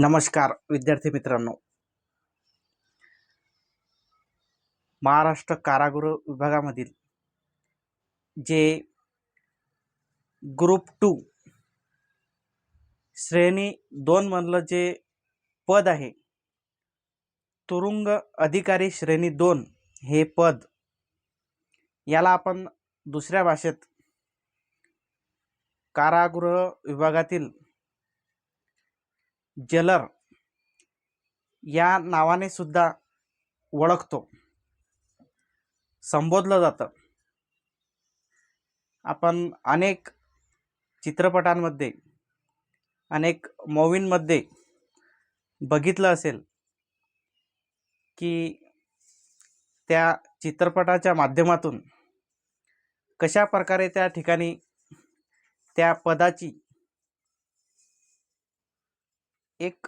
नमस्कार विद्यार्थी मित्रांनो. महाराष्ट्र कारागृह विभागामधील जे ग्रुप टू श्रेणी दोनमधलं जे पद आहे तुरुंग अधिकारी श्रेणी दोन हे पद याला आपण दुसऱ्या भाषेत कारागृह विभागातील जलर या नावाने सुद्धा ओळखतो. संबोधलं जातं. आपण अनेक चित्रपटांमध्ये अनेक मूवींमध्ये बघितलं असेल की त्या चित्रपटाच्या माध्यमातून कशा प्रकारे त्या ठिकाणी त्या पदाची एक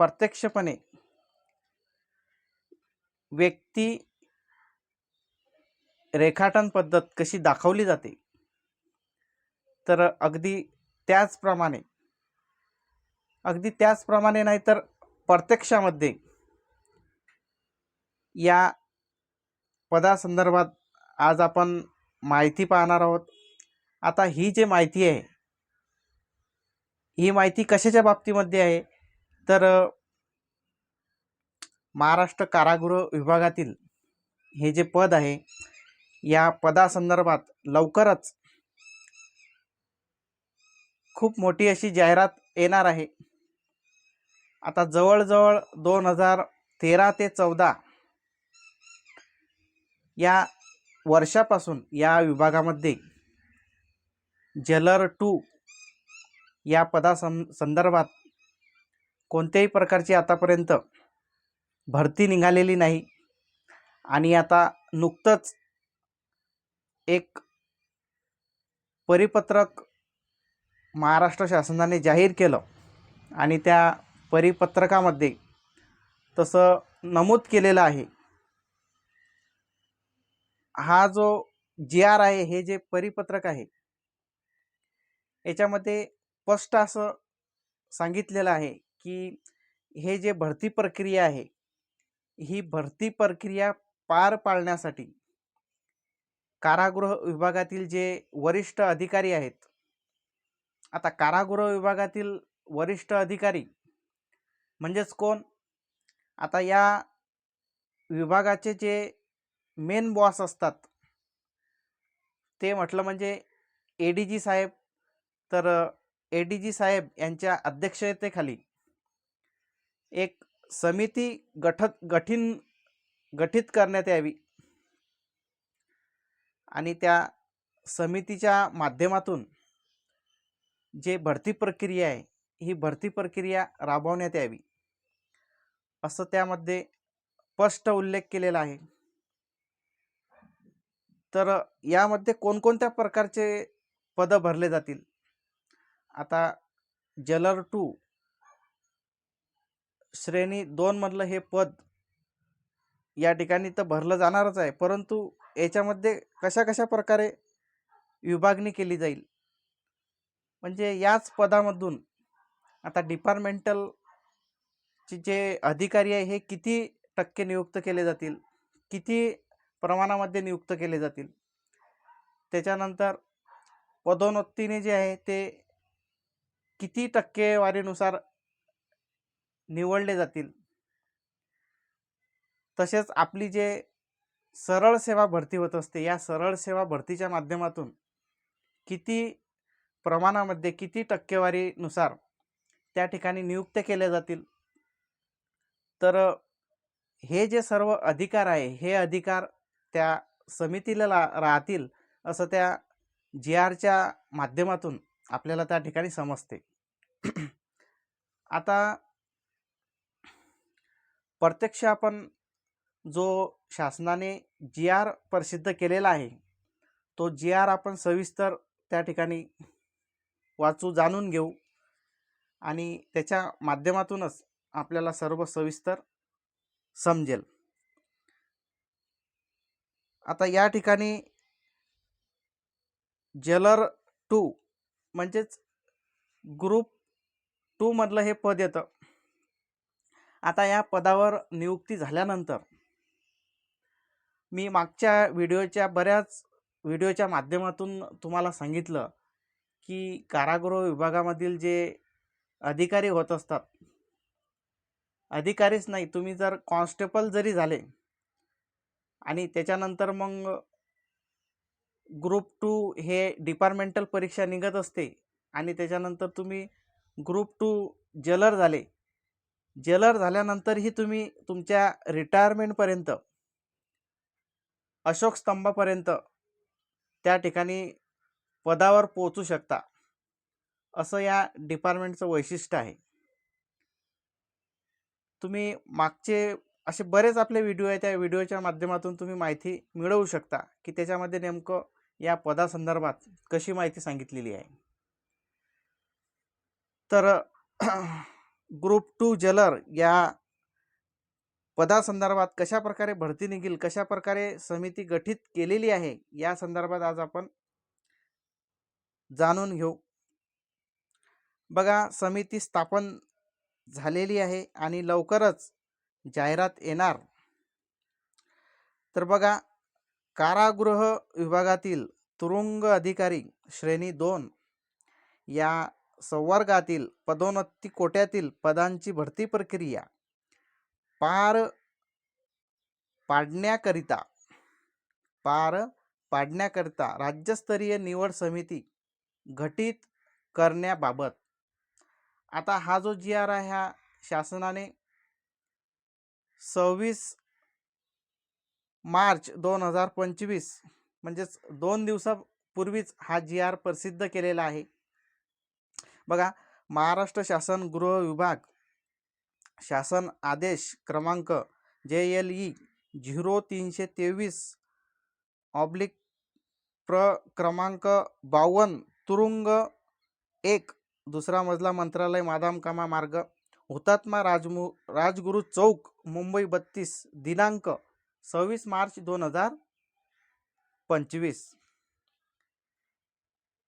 प्रत्यक्षपणे व्यक्ती रेखाटन पद्धत कशी दाखवली जाते? तर अगदी त्याचप्रमाणे अगदी त्याचप्रमाणे नाही तर प्रत्यक्षामध्ये या पदासंदर्भात आज आपण माहिती पाहणार आहोत. आता ही जी माहिती आहे ही माहिती कशाच्या बाबतीमध्ये आहे? तर महाराष्ट्र कारागृह विभागातील हे जे पद आहे या पदासंदर्भात लवकरच खूप मोठी अशी जाहिरात येणार आहे. आता जवळजवळ दोन हजार तेरा ते चौदा या वर्षापासून या विभागामध्ये जलर टू या पदासं संदर्भात कोणत्याही प्रकारची आतापर्यंत भरती निघालेली नाही. आणि आता नुकतंच एक परिपत्रक महाराष्ट्र शासनाने जाहीर केलं आणि त्या परिपत्रकामध्ये तसं नमूद केलेलं आहे. हा जो जी आर आहे हे जे परिपत्रक आहे याच्यामध्ये स्पष्ट असं सांगितलेलं आहे की हे जे भरती प्रक्रिया आहे ही भरती प्रक्रिया पार पाडण्यासाठी कारागृह विभागातील जे वरिष्ठ अधिकारी आहेत आता कारागृह विभागातील वरिष्ठ अधिकारी म्हणजेच कोण? आता या विभागाचे जे मेन बॉस असतात ते म्हटलं म्हणजे ए डी जी साहेब तर ए डी जी साहेब यांच्या अध्यक्षतेखाली एक समिती गठत गठीन गठीत करण्यात यावी. आणि त्या समितीच्या माध्यमातून जे भरती प्रक्रिया आहे ही भरती प्रक्रिया राबवण्यात यावी. असं त्यामध्ये स्पष्ट उल्लेख केलेला आहे. तर यामध्ये कोणकोणत्या प्रकारचे पदं भरले जातील? आता जलर टू श्रेणी दोनमधलं हे पद या ठिकाणी तर भरलं जाणारच आहे. परंतु याच्यामध्ये कशा कशा प्रकारे विभागणी केली जाईल? म्हणजे याच पदामधून आता डिपार्टमेंटलचे जे अधिकारी आहे हे किती टक्के नियुक्त केले जातील? किती प्रमाणामध्ये नियुक्त केले जातील? त्याच्यानंतर पदोन्नतीने जे आहे ते किती टक्केवारीनुसार निवडले जातील? तसेच आपली जे सरळ सेवा भरती होत असते या सरळ सेवा भरतीच्या माध्यमातून किती प्रमाणामध्ये किती टक्केवारीनुसार त्या ठिकाणी नियुक्त केल्या जातील? तर हे जे सर्व अधिकार आहे हे अधिकार त्या समितीला राहतील असं त्या जी आरच्या माध्यमातून आपल्याला त्या ठिकाणी समजते. आता प्रत्यक्ष आपण जो शासनाने जी आर प्रसिद्ध केलेला आहे तो जी आर आपण सविस्तर त्या ठिकाणी वाचू जाणून घेऊ आणि त्याच्या माध्यमातूनच आपल्याला सर्व सविस्तर समजेल. आता या ठिकाणी जलर टू म्हणजेच ग्रुप टूमधलं हे पद येतं. आता या पदावर नियुक्ती झाल्यानंतर मी मागच्या व्हिडिओच्या बऱ्याच व्हिडिओच्या माध्यमातून तुम्हाला सांगितलं की कारागृह विभागामधील जे अधिकारी होत असतात अधिकारीच नाही तुम्ही जर कॉन्स्टेबल जरी झाले आणि त्याच्यानंतर मग ग्रुप टू हे डिपार्टमेंटल परीक्षा निघत असते आणि त्याच्यानंतर तुम्ही ग्रुप टू जलर झाले. जलर झाल्यानंतरही तुम्ही तुमच्या रिटायरमेंटपर्यंत अशोक स्तंभापर्यंत त्या ठिकाणी पदावर पोचू शकता असं या डिपार्टमेंटचं वैशिष्ट्य आहे. तुम्ही मागचे असे बरेच आपले व्हिडिओ आहे त्या व्हिडिओच्या माध्यमातून तुम्ही माहिती मिळवू शकता की त्याच्यामध्ये नेमकं या पदासंदर्भात कशी माहिती सांगितलेली आहे? तर ग्रुप टू जलर या पदासंदर्भात कशा प्रकारे भरती निघेल कशा प्रकारे समिती गठीत केलेली आहे या संदर्भात आज आपण जाणून घेऊ. बघा समिती स्थापन झालेली आहे आणि लवकरच जाहिरात येणार. तर बघा कारागृह विभागातील तुरुंग अधिकारी श्रेणी दोन या संवर्गातील पदोन्नती कोट्यातील पदांची भरती प्रक्रिया. पार पाडण्याकरिता पार पाडण्याकरिता राज्यस्तरीय निवड समिती घटित करण्याबाबत. आता हा जो जी आर आहे ह्या शासनाने सव्वीस मार्च दोन हजार पंचवीस म्हणजेच दोन दिवसापूर्वीच हा जी आर प्रसिद्ध केलेला आहे. बघा महाराष्ट्र शासन गृह विभाग शासन आदेश क्रमांक जे एल ई झिरो तीनशे तेवीस ऑब्लिक प्र क्रमांक बावन्न तुरुंग एक दुसरा मजला मंत्रालय मादाम कामा मार्ग हुतात्मा राजमु राजगुरू चौक मुंबई बत्तीस दिनांक सव्वीस मार्च दोन हजार पंचवीस.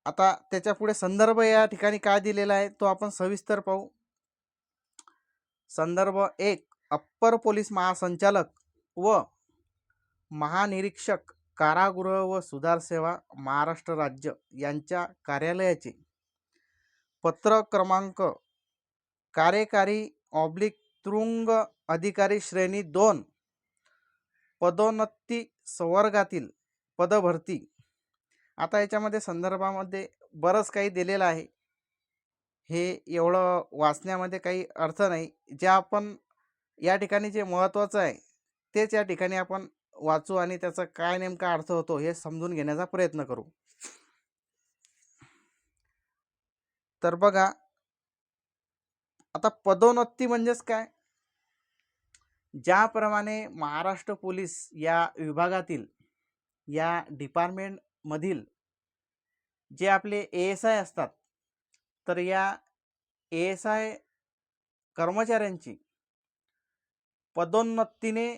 आता त्याच्यापुढे संदर्भ या ठिकाणी काय दिलेला आहे तो आपण सविस्तर पाहू. संदर्भ एक अप्पर पोलीस महासंचालक व महानिरीक्षक कारागृह व सुधार सेवा महाराष्ट्र राज्य यांच्या कार्यालयाचे. पत्र क्रमांक कार्यकारी ऑब्लिक तुरुंग अधिकारी श्रेणी दोन पदोन्नती संवर्गातील पदभरती. आता याच्यामध्ये संदर्भामध्ये बरंच काही दिलेलं आहे. हे एवढं वाचण्यामध्ये काही अर्थ नाही. जे आपण या ठिकाणी जे महत्त्वाचं आहे तेच या ठिकाणी आपण वाचू आणि त्याचा काय नेमका अर्थ होतो हे समजून घेण्याचा प्रयत्न करू. तर बघा आता पदोन्नती म्हणजेच काय? ज्याप्रमाणे महाराष्ट्र पोलीस या विभागातील या डिपार्टमेंटमधील जे आपले ए एस आय असतात तर या ए एस आय कर्मचाऱ्यांची पदोन्नतीने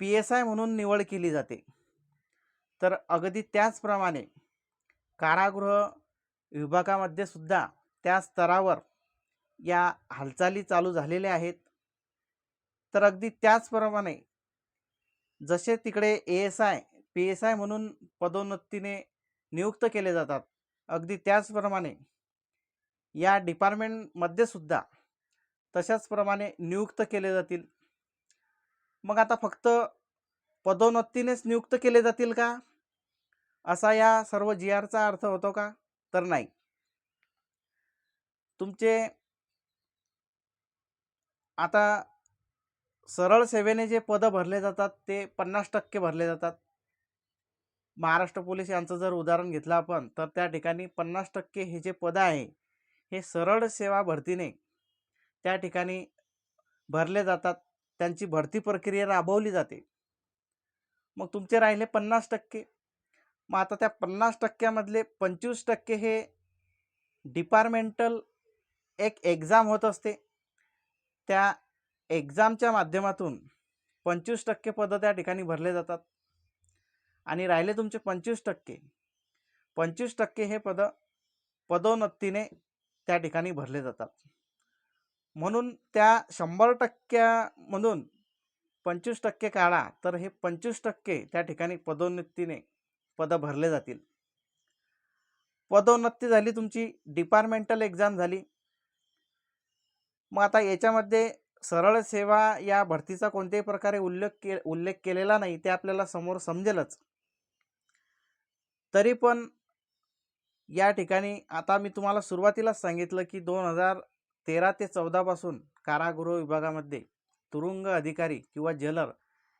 पी एस आय म्हणून निवड केली जाते. तर अगदी त्याचप्रमाणे कारागृह विभागामध्ये सुद्धा त्या स्तरावर या हालचाली चालू झालेल्या आहेत. तर अगदी त्याचप्रमाणे जसे तिकडे A S I P S I म्हणून पदोन्नतीने नियुक्त केले जातात. अगदी त्याचप्रमाणे या डिपार्टमेंटमध्ये सुद्धा तशाचप्रमाणे नियुक्त केले जातील. मग आता फक्त पदोन्नतीनेच नियुक्त केले जातील का? असा या सर्व जी आरचा अर्थ होतो का? तर नाही. तुमचे आता सरळ सेवेने जे पदं भरले जातात ते पन्नास टक्के भरले जातात. महाराष्ट्र पोलीस यांचं जर उदाहरण घेतलं आपण तर त्या ठिकाणी पन्नास टक्के हे जे पदं आहे हे सरळ सेवा भरतीने त्या ठिकाणी भरले जातात. त्यांची भरती प्रक्रिया राबवली जाते. मग तुमचे राहिले पन्नास टक्के. मग आता त्या पन्नास टक्क्यामधले पंचवीस टक्के हे डिपार्टमेंटल एक एक्झाम होत असते. त्या एक्झामच्या माध्यमातून पंचवीस टक्के पदं त्या ठिकाणी भरले जातात. आणि राहिले तुमचे पंचवीस टक्के. पंचवीस टक्के हे पदं पदोन्नतीने त्या ठिकाणी भरले जातात. म्हणून त्या शंभर टक्क्यामधून पंचवीस टक्के काढा तर हे पंचवीस टक्के त्या ठिकाणी पदोन्नतीने पदं भरले जातील. पदोन्नती झाली तुमची डिपार्टमेंटल एक्झाम झाली. मग आता याच्यामध्ये सरळ सेवा या भरतीचा कोणत्याही प्रकारे उल्लेख के उल्लेख केलेला नाही ते आपल्याला समोर समजेलच. तरी पण या ठिकाणी आता मी तुम्हाला सुरुवातीलाच सांगितलं की दोन हजार तेरा ते चौदापासून कारागृह विभागामध्ये तुरुंग अधिकारी किंवा जेलर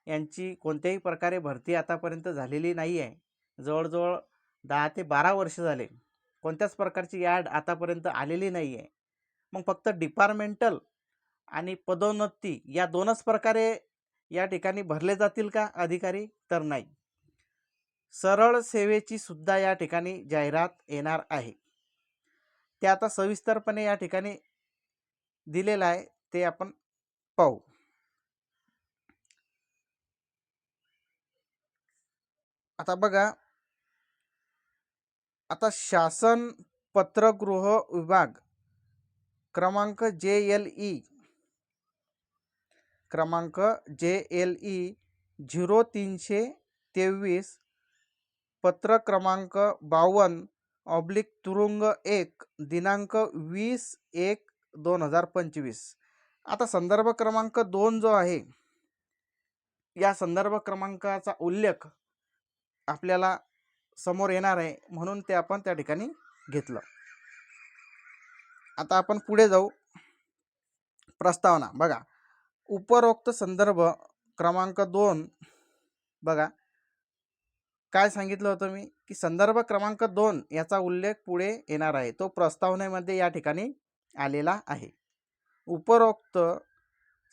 यांची कोणत्याही प्रकारे भरती आतापर्यंत झालेली नाही आहे जवळजवळ दहा ते बारा वर्ष झाले. कोणत्याच प्रकारची याड आतापर्यंत आलेली नाही आहे मग फक्त डिपार्टमेंटल आणि पदोन्नती या दोनच प्रकारे या ठिकाणी भरले जातील का अधिकारी? तर नाही. सरळ सेवेची सुद्धा या ठिकाणी जाहिरात येणार आहे. ते आता सविस्तरपणे या ठिकाणी दिलेलं आहे ते आपण पाहू. आता बघा. आता शासन पत्रगृह विभाग क्रमांक जे एल ई क्रमांक जे एल ई झिरो तीनशे तेवीस पत्र क्रमांक बावन्न ऑब्लिक तुरुंग एक दिनांक वीस एक दोन हजार पंचवीस. आता संदर्भ क्रमांक दोन जो आहे या संदर्भ क्रमांकाचा उल्लेख आपल्याला समोर येणार आहे म्हणून ते आपण त्या ठिकाणी घेतलं. आता आपण पुढे जाऊ. प्रस्तावना बघा. उपरोक्त संदर्भ क्रमांक दोन बघा. काय सांगितलं होतं मी? की संदर्भ क्रमांक दोन याचा उल्लेख पुढे येणार आहे. तो प्रस्तावनेमध्ये या ठिकाणी आलेला आहे. उपरोक्त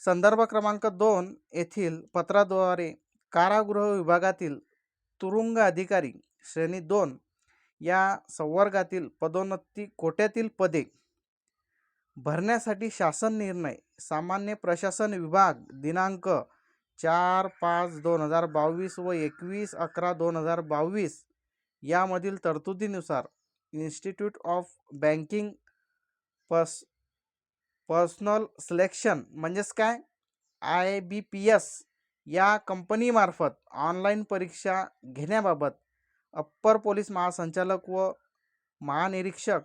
संदर्भ क्रमांक दोन येथील पत्राद्वारे कारागृह विभागातील तुरुंग अधिकारी श्रेणी दोन या संवर्गातील पदोन्नती कोट्यातील पदे भरण्यासाठी शासन निर्णय सामान्य प्रशासन विभाग दिनांक चार पाच दोन हजार बावीस व एकवीस अकरा दोन हजार बावीस यामधील तरतुदीनुसार इन्स्टिट्यूट ऑफ बँकिंग पर्स पर्सनल सिलेक्शन म्हणजेच काय? आय बी पी एस या कंपनीमार्फत ऑनलाईन परीक्षा घेण्याबाबत अप्पर पोलीस महासंचालक व महानिरीक्षक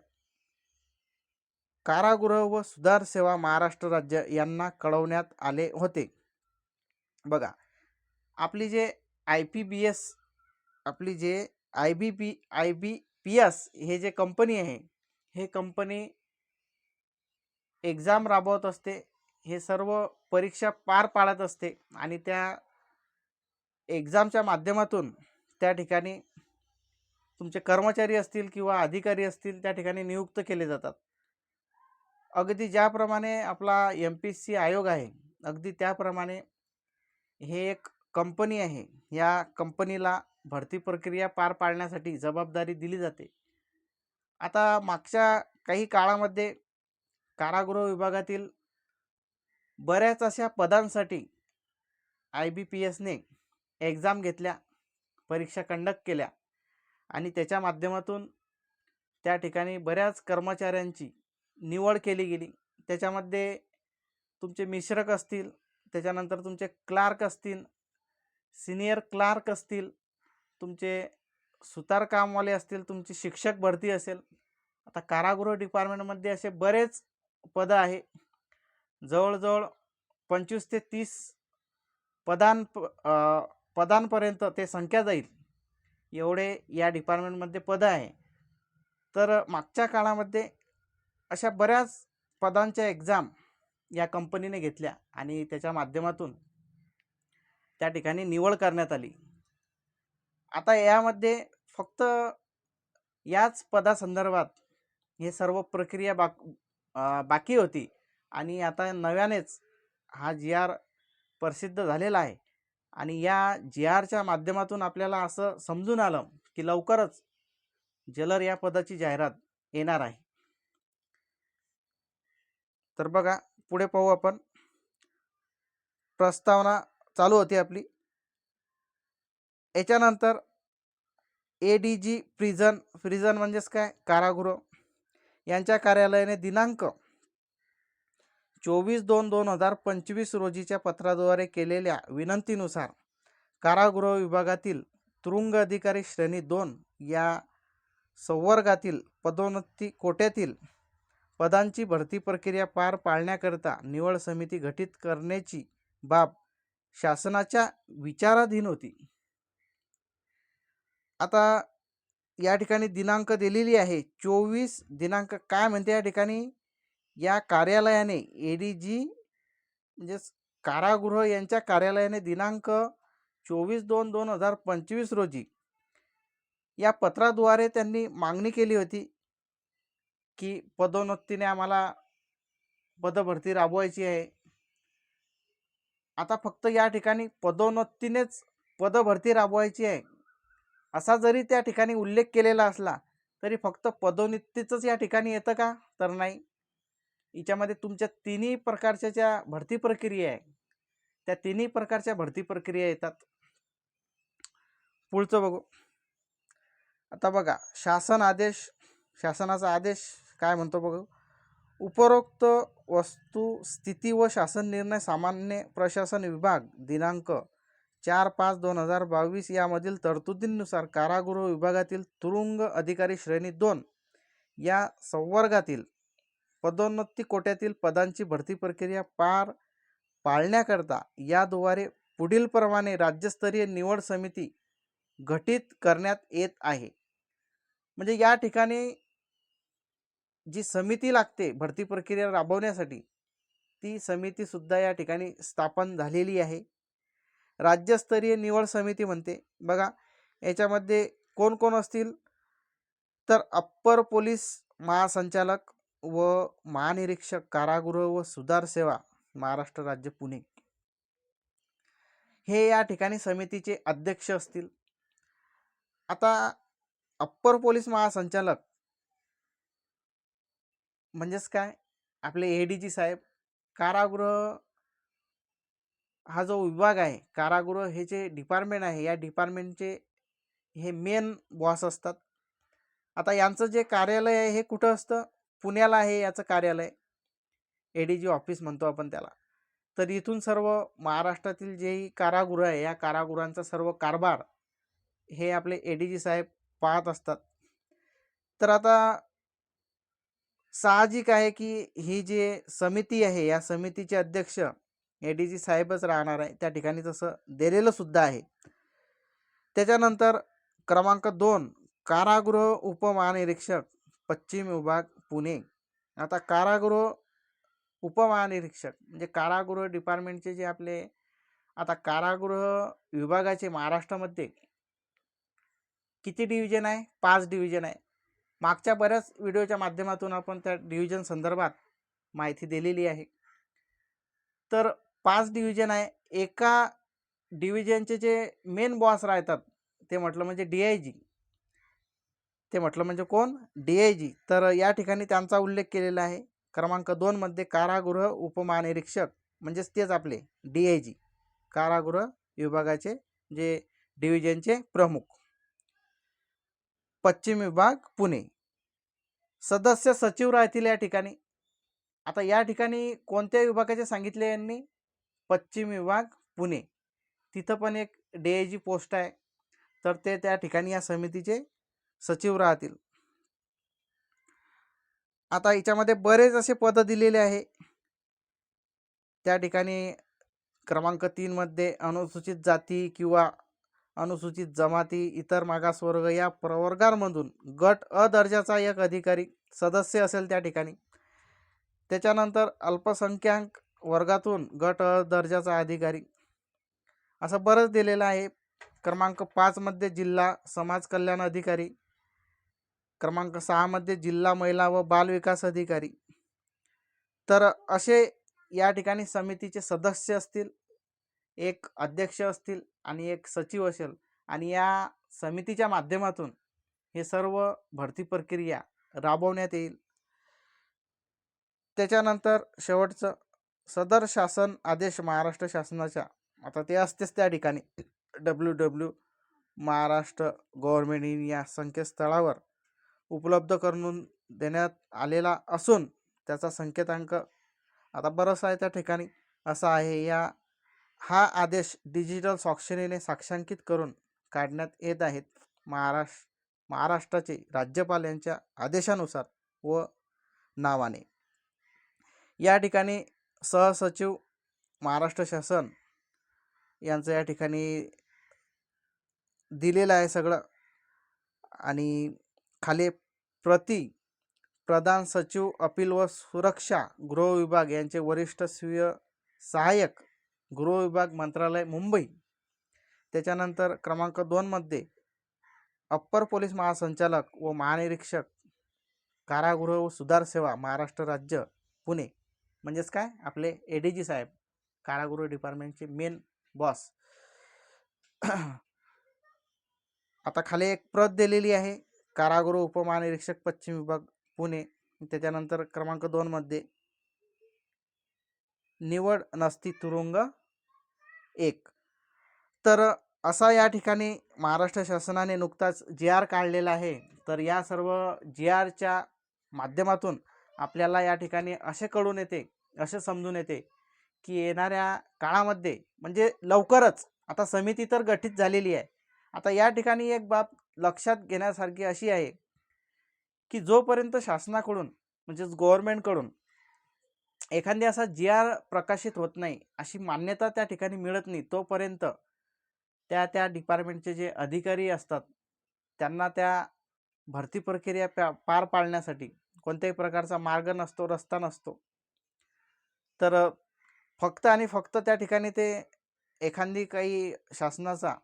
कारागृह व सुधार सेवा महाराष्ट्र राज्य यांना कळवण्यात आले होते. बघा आपली जे आय पी बी एस आपली जे I B P I B P S हे जे कंपनी आहे हे कंपनी एक्झाम राबवत असते हे सर्व परीक्षा पार पाडत असते आणि त्या एक्झामच्या माध्यमातून त्या ठिकाणी तुमचे कर्मचारी असतील किंवा अधिकारी असतील त्या ठिकाणी नियुक्त केले जातात. अगदी ज्याप्रमाणे आपला एम पी सी आयोग आहे अगदी त्याप्रमाणे हे एक कंपनी आहे. या कंपनीला भरती प्रक्रिया पार पाडण्यासाठी जबाबदारी दिली जाते. आता मागच्या काही काळामध्ये कारागृह विभागातील बऱ्याच अशा पदांसाठी आय बी पी एसने एक्झाम घेतल्या परीक्षा कंडक्ट केल्या आणि त्याच्या माध्यमातून त्या ठिकाणी बऱ्याच कर्मचाऱ्यांची निवड केली गेली. त्याच्यामध्ये तुमचे मिश्रक असतील त्याच्यानंतर तुमचे क्लार्क असतील सिनियर क्लार्क असतील तुमचे सुतार कामवाले असतील तुमची शिक्षक भरती असेल आता कारागृह डिपार्टमेंटमध्ये असे बरेच पदं आहे. जवळजवळ पंचवीस ते तीस पदां पदांपर्यंत ते संख्या जाईल. एवढे या डिपार्टमेंटमध्ये पदं आहे. तर मागच्या काळामध्ये अशा बऱ्याच पदांच्या एक्झाम या कंपनीने घेतल्या आणि त्याच्या माध्यमातून त्या ठिकाणी निवड करण्यात आली. आता यामध्ये फक्त याच पदासंदर्भात हे सर्व प्रक्रिया बाक बाकी होती आणि आता नव्यानेच हा जी आर प्रसिद्ध झालेला आहे आणि या जी आरच्या माध्यमातून आपल्याला असं समजून आलं की लवकरच जलर या पदाची जाहिरात येणार आहे. तर बघा पुढे पाहू आपण. प्रस्तावना चालू होती आपली. याच्यानंतर A D G prison prison म्हणजेच काय? कारागृह. यांच्या कार्यालयाने दिनांक चोवीस दोन दोन हजार पंचवीस रोजीच्या पत्राद्वारे केलेल्या विनंतीनुसार कारागृह विभागातील तुरुंग अधिकारी श्रेणी दोन या संवर्गातील पदोन्नती कोट्यातील पदांची भरती प्रक्रिया पार पाडण्याकरिता निवड समिती गठीत करण्याची बाब शासनाच्या विचाराधीन होती. आता या ठिकाणी दिनांक दिलेली आहे. चोवीस दिनांक काय म्हणते या ठिकाणी? या कार्यालयाने ए डी जी म्हणजेच कारागृह यांच्या कार्यालयाने दिनांक चोवीस दोन दोन हजार पंचवीस रोजी या पत्राद्वारे त्यांनी मागणी केली होती. की पदोन्नतीने आम्हाला पदभरती राबवायची आहे. आता फक्त या ठिकाणी पदोन्नतीनेच पदभरती राबवायची आहे. असा जरी त्या ठिकाणी उल्लेख केलेला असला तरी फक्त पदोन्नतीचंच या ठिकाणी येतं का? तर नाही. याच्यामध्ये तुमच्या तिन्ही प्रकारच्या ज्या भरती प्रक्रिया आहे त्या तिन्ही प्रकारच्या भरती प्रक्रिया येतात. पुढचं बघू. आता बघा शासन आदेश शासनाचा आदेश काय म्हणतो बघू? उपरोक्त वस्तू स्थिती व शासन निर्णय सामान्य प्रशासन विभाग दिनांक चार पाच दोन हजार बावीस यामधील तरतुदींनुसार कारागृह विभागातील तुरुंग अधिकारी श्रेणी दोन या संवर्गातील पदोन्नती कोट्यातील पदांची भरती प्रक्रिया पार पाळण्याकरता याद्वारे पुढीलप्रमाणे राज्यस्तरीय निवड समिती घटित करण्यात येत आहे. म्हणजे या ठिकाणी जी समिती लागते भरती प्रक्रिया राबवण्यासाठी ती समितीसुद्धा या ठिकाणी स्थापन झालेली आहे. राज्यस्तरीय निवड समिती म्हणते. बघा याच्यामध्ये कोण कोण असतील? तर अप्पर पोलीस महासंचालक व महानिरीक्षक कारागृह व सुधार सेवा महाराष्ट्र राज्य पुणे. हे या ठिकाणी समितीचे अध्यक्ष असतील. आता अप्पर पोलीस महासंचालक. म्हणजेच काय? आपले ए डी जी साहेब कारागृह हा जो विभाग आहे कारागृह हे जे डिपार्टमेंट आहे या डिपार्टमेंटचे हे मेन बॉस असतात. आता यांचं जे कार्यालय आहे हे कुठं असतं? पुण्याला आहे याचं कार्यालय. ए डी जी ऑफिस म्हणतो आपण त्याला. तर इथून सर्व महाराष्ट्रातील जेही कारागृह आहे या कारागृहांचा सर्व कारभार हे आपले ए डी जी साहेब पाहत असतात. तर आता साहजिक आहे की ही जी समिती आहे या समितीचे अध्यक्ष ए डी जी साहेबच राहणार आहे. त्या ठिकाणी तसं दिलेलं सुद्धा आहे. त्याच्यानंतर क्रमांक दोन कारागृह उपमहानिरीक्षक पश्चिम विभाग पुणे. आता कारागृह उपमहानिरीक्षक म्हणजे कारागृह डिपार्टमेंटचे जे आपले आता कारागृह विभागाचे महाराष्ट्रामध्ये किती डिव्हिजन आहे? पाच डिव्हिजन आहे. मागच्या बऱ्याच व्हिडिओच्या माध्यमातून आपण त्या डिव्हिजन संदर्भात माहिती दिलेली आहे. तर पाच डिव्हिजन आहे. एका डिव्हिजनचे जे मेन बॉस राहतात ते म्हटलं म्हणजे डी आय जी ते म्हटलं म्हणजे कोण? डी आय जी तर या ठिकाणी त्यांचा उल्लेख केलेला आहे. क्रमांक दोनमध्ये कारागृह उपमहानिरीक्षक म्हणजेच तेच आपले डी आय जी कारागृह विभागाचे जे डिव्हिजनचे प्रमुख. पश्चिम विभाग पुणे. सदस्य सचिव राहतील या ठिकाणी. आता या ठिकाणी कोणत्या विभागाचे सांगितले यांनी? पश्चिम विभाग पुणे. तिथं पण एक डी आय जी पोस्ट आहे. तर ते त्या ठिकाणी या समितीचे सचिव राहतील. आता याच्यामध्ये बरेच असे पदं दिलेले आहे. त्या ठिकाणी क्रमांक तीनमध्ये अनुसूचित जाती किंवा अनुसूचित जमाती इतर मागासवर्ग या प्रवर्गांमधून गट अ दर्जाचा एक अधिकारी सदस्य असेल त्या ठिकाणी. त्याच्यानंतर अल्पसंख्याक वर्गातून गट अ दर्जाचा अधिकारी. असं बरंच दिलेलं आहे. क्रमांक पाचमध्ये जिल्हा समाज कल्याण अधिकारी. क्रमांक सहामध्ये जिल्हा महिला व बालविकास अधिकारी. तर असे या ठिकाणी समितीचे सदस्य असतील. एक अध्यक्ष असतील आणि एक सचिव असेल आणि या समितीच्या माध्यमातून हे सर्व भरती प्रक्रिया राबवण्यात येईल. त्याच्यानंतर शेवटचं सदर शासन आदेश महाराष्ट्र शासनाच्या आता ते असतेच त्या ठिकाणी. W W Maharashtra government in या संकेतस्थळावर उपलब्ध करून देण्यात आलेला असून त्याचा संकेतांक आता बरंच आहे त्या ठिकाणी. असं आहे या हा आदेश डिजिटल स्वाक्षरीने साक्षांकित करून काढण्यात येत आहेत. महाराष्ट्र महाराष्ट्राचे राज्यपाल यांच्या आदेशानुसार व नावाने. या ठिकाणी सहसचिव महाराष्ट्र शासन यांचं या ठिकाणी दिलेलं आहे सगळं. आणि खाली प्रति प्रधान सचिव अपील व सुरक्षा गृह विभाग यांचे वरिष्ठ स्वीय सहाय्यक गृह विभाग मंत्रालय मुंबई. त्याच्यानंतर क्रमांक दोनमध्ये अप्पर पोलीस महासंचालक व महानिरीक्षक कारागृह व सुधार सेवा महाराष्ट्र राज्य पुणे. म्हणजेच काय? आपले ए डी जी साहेब कारागृह डिपार्टमेंटचे मेन बॉस. आता खाली एक प्रत दिलेली आहे. कारागृह उपमहानिरीक्षक पश्चिम विभाग पुणे. त्याच्यानंतर क्रमांक दोनमध्ये निवड नसती तुरुंग एक. तर असा या ठिकाणी महाराष्ट्र शासनाने नुकताच जी आर काढलेला आहे. तर या सर्व जी आरच्या माध्यमातून आपल्याला या ठिकाणी असे कळून येते असे समजून येते की येणाऱ्या काळामध्ये म्हणजे लवकरच आता समिती तर गठीत झालेली आहे. आता या ठिकाणी एक बाब लक्षात घेण्यासारखी अशी आहे की जोपर्यंत शासनाकडून म्हणजेच गव्हर्मेंटकडून एखादी असा जी आर प्रकाशित होत नाही अशी मान्यता त्या ठिकाणी मिळत नाही तोपर्यंत त्या त्या डिपार्टमेंटचे जे अधिकारी असतात त्यांना त्या भरती प्रक्रिया प्या पार पाडण्यासाठी कोणत्याही प्रकारचा मार्ग नसतो रस्ता नसतो. तर फक्त आणि फक्त त्या ठिकाणी ते एखादी काही शासनाचा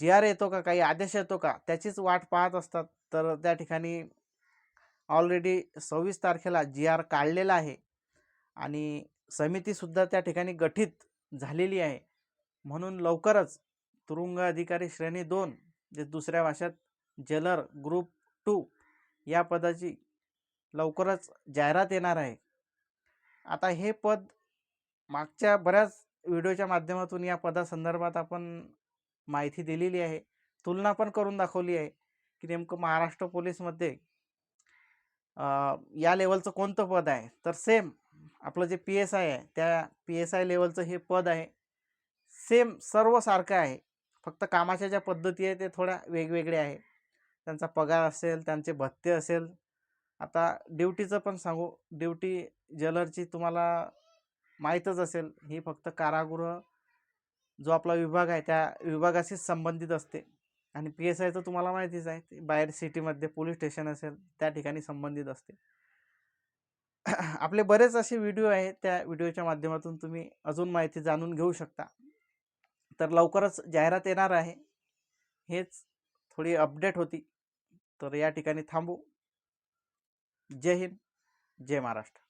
जी आर येतो का काही आदेश येतो का त्याचीच वाट पाहत असतात. तर त्या ठिकाणी ऑलरेडी सव्वीस तारखेला जी आर काढलेला आहे आणि समितीसुद्धा त्या ठिकाणी गठीत झालेली आहे. म्हणून लवकरच तुरुंग अधिकारी श्रेणी दोन जे दुसऱ्या भाषेत जेलर ग्रुप टू या पदाची लवकरच जाहिरात येणार आहे. आता हे पद मागच्या बऱ्याच व्हिडिओच्या माध्यमातून या पदासंदर्भात आपण माहिती दिलेली आहे. तुलना पण करून दाखवली आहे की नेमकं महाराष्ट्र पोलीसमध्ये या लेवलचं कोणतं पद आहे? तर सेम आपलं जे पी एस आय आहे त्या पी एस आय लेवलचं हे पद आहे. सेम सर्व सारखं आहे. फक्त कामाच्या ज्या पद्धती आहे ते थोड्या वेगवेगळे आहे त्यांचा पगार असेल त्यांचे भत्ते असेल. आता ड्युटीचं पण सांगू ड्युटी जलरची तुम्हाला माहीतच असेल ही फक्त कारागृह जो आपला विभाग आहे त्या विभागाशीच संबंधित असते. आणि पी एस आयचं तुम्हाला माहितीच आहे ते बाहेर सिटीमध्ये पोलीस स्टेशन असेल त्या ठिकाणी संबंधित असते. आपले बरेच असे व्हिडिओ आहेत त्या व्हिडिओच्या माध्यमातून तुम्ही अजून माहिती जाणून घेऊ शकता. तर लवकरच जाहिरात येणार आहे. हेच थोडी अपडेट होती. तर या ठिकाणी थांबू. जय हिंद जय महाराष्ट्र.